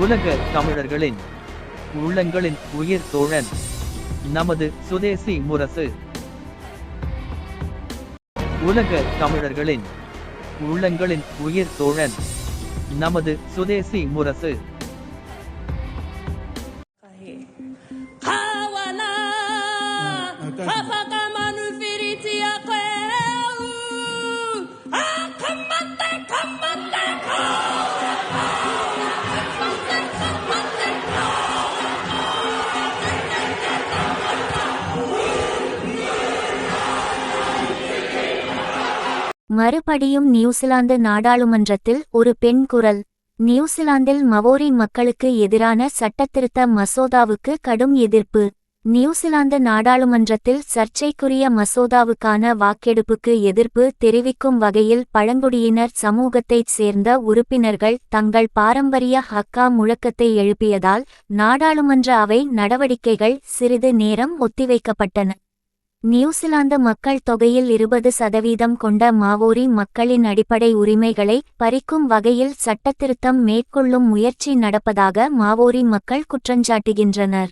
உலக தமிழர்களின் உள்ளங்களின் உயிர் தோழன் நமது சுதேசி முரசு. உலக தமிழர்களின் உள்ளங்களின் உயிர் தோழன் நமது சுதேசி முரசு. மறுபடியும் நியூசிலாந்து நாடாளுமன்றத்தில் ஒரு பெண் குரல். நியூசிலாந்தில் மவோரி மக்களுக்கு எதிரான சட்டத்திருத்த மசோதாவுக்கு கடும் எதிர்ப்பு. நியூசிலாந்து நாடாளுமன்றத்தில் சர்ச்சைக்குரிய மசோதாவுக்கான வாக்கெடுப்புக்கு எதிர்ப்பு தெரிவிக்கும் வகையில் பழங்குடியினர் சமூகத்தைச் சேர்ந்த உறுப்பினர்கள் தங்கள் பாரம்பரிய ஹக்கா முழக்கத்தை எழுப்பியதால் நாடாளுமன்ற அவை நடவடிக்கைகள் சிறிது நேரம் ஒத்திவைக்கப்பட்டன. நியூசிலாந்து மக்கள் தொகையில் இருபது சதவீதம் கொண்ட மாவோரி மக்களின் அடிப்படை உரிமைகளை பறிக்கும் வகையில் சட்டத்திருத்தம் மேற்கொள்ளும் முயற்சி நடப்பதாக மாவோரி மக்கள் குற்றஞ்சாட்டுகின்றனர்.